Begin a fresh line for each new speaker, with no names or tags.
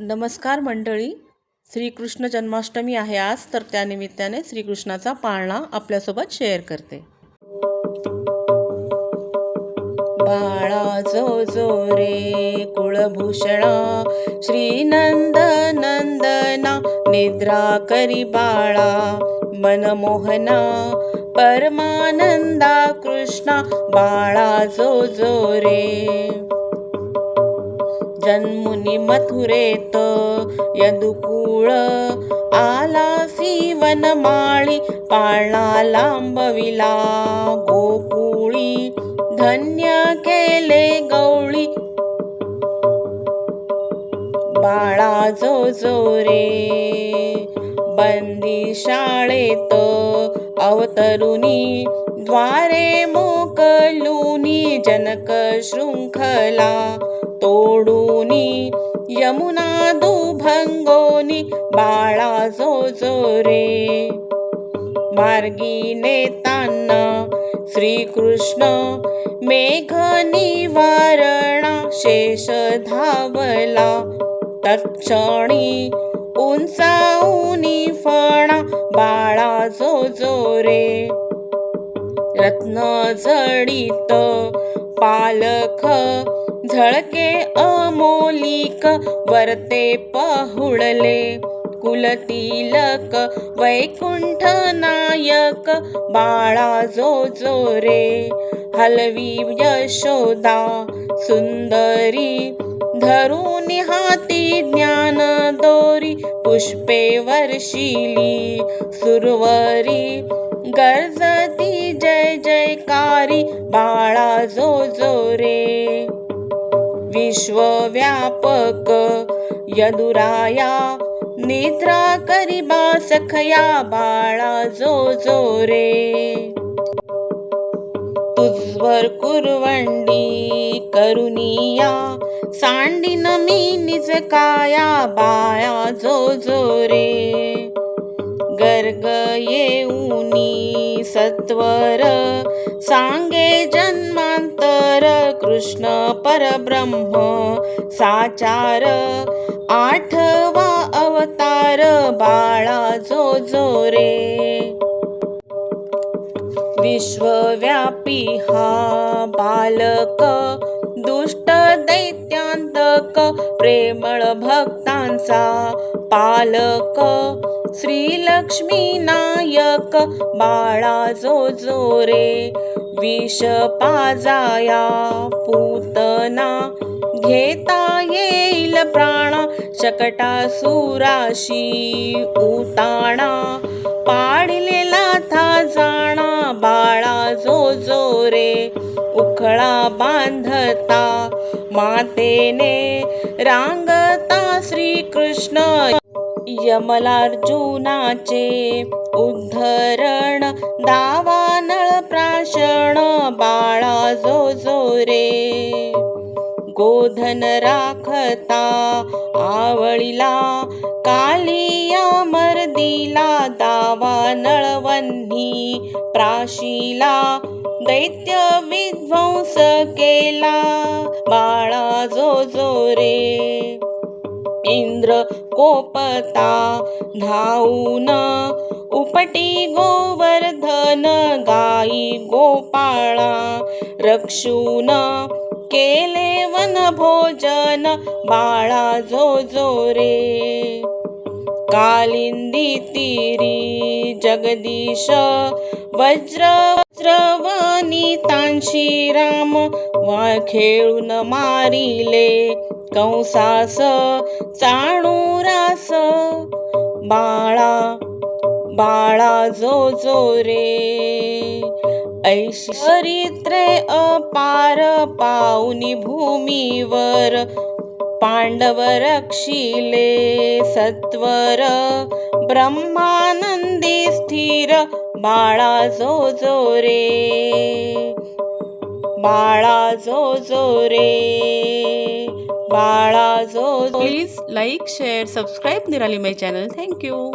नमस्कार मंडळी. श्रीकृष्ण जन्माष्टमी आहे आज तर त्यानिमित्ताने श्रीकृष्णाचा पाळणा आपल्यासोबत शेअर करते. बाळा जो जो रे कुळभूषणा श्रीनंद नंदना निद्रा करी बाळा मनमोहना परमानंदा कृष्णा बाळा जो जो रे. जन्मुनी मथुरेत यदुकुळ आला वनमाळी पाळणा लांबविला गोकुळी धन्य केले गवळी. बाळा जो जो रे बंदी शाळेत अवतरुनी द्वारे मोकलुनी जनक शृंखला तोडूनी यमुना दुभंगोनी बाळा जो जो रे मार्गी नेताना श्रीकृष्ण मेघ निवारणा शेष धावला तत्क्षणी उंचाऊनी फणा बाळा जो जो रे रत्न जडित पालख झळके अमोलिक वरते पहुळले. कुलतिलक वैकुंठ नायक बाळा जो जो रे. हलवी यशोदा सुंदरी धरून हाती ज्ञान दोरी पुष्पे वर्षिली. सुरवरी गर्जती जय जयकारी बाळा जो जो रे. विश्वव्यापक यदुराया निद्रा करिबा सखया बाळा जो जो रे. तुझवर कुरवंडी करुनिया सांडीन मी निज काया बाया जो जो रे. गर्ग येऊनी सत्वर सांगे जन्म कृष्ण परब्रह्म साचार आठवा अवतार बाळा जो जो रे. विश्वव्यापी हा बालक पालक प्रेमळ भक्तांचा पालक. श्रीलक्ष्मी नायक बाळा जो जो रे विष पाजाया पूतना. घेता येईल प्राण शकटासुराशी उताणा. पाडलेला कळा बांधता मातेने रांगता श्रीकृष्ण. यमलार्जुनाचे उद्धरण दावानळ प्राशन बाळा जो जो रे. गोधन राखता आवळीला कालिया मर्दीला दावा नळवन्नी प्राशीला दैत्य विध्वंस केला बाळा जो जो रे. इंद्र कोपता धावून उपटी गोवर्धन गाई गोपाळा रक्षून केले वन भोजन बाळा जो जो रे. कालिंदी तिरी जगदीश वज्र वज्रवानी तांशी राम वा खेळून मारिले. कंसास चाणूरास बाळा बाळा जो जो रे. ऐश्वरित्रे अपार पाऊनी भूमीवर पांडव रक्षिले सत्वर ब्रह्मानंदी स्थिर बाळा जो जो रे. बाळा जो जो रे. बाळा जो प्लीज लाईक शेअर सबस्क्राईब निराली माय चॅनल थँक्यू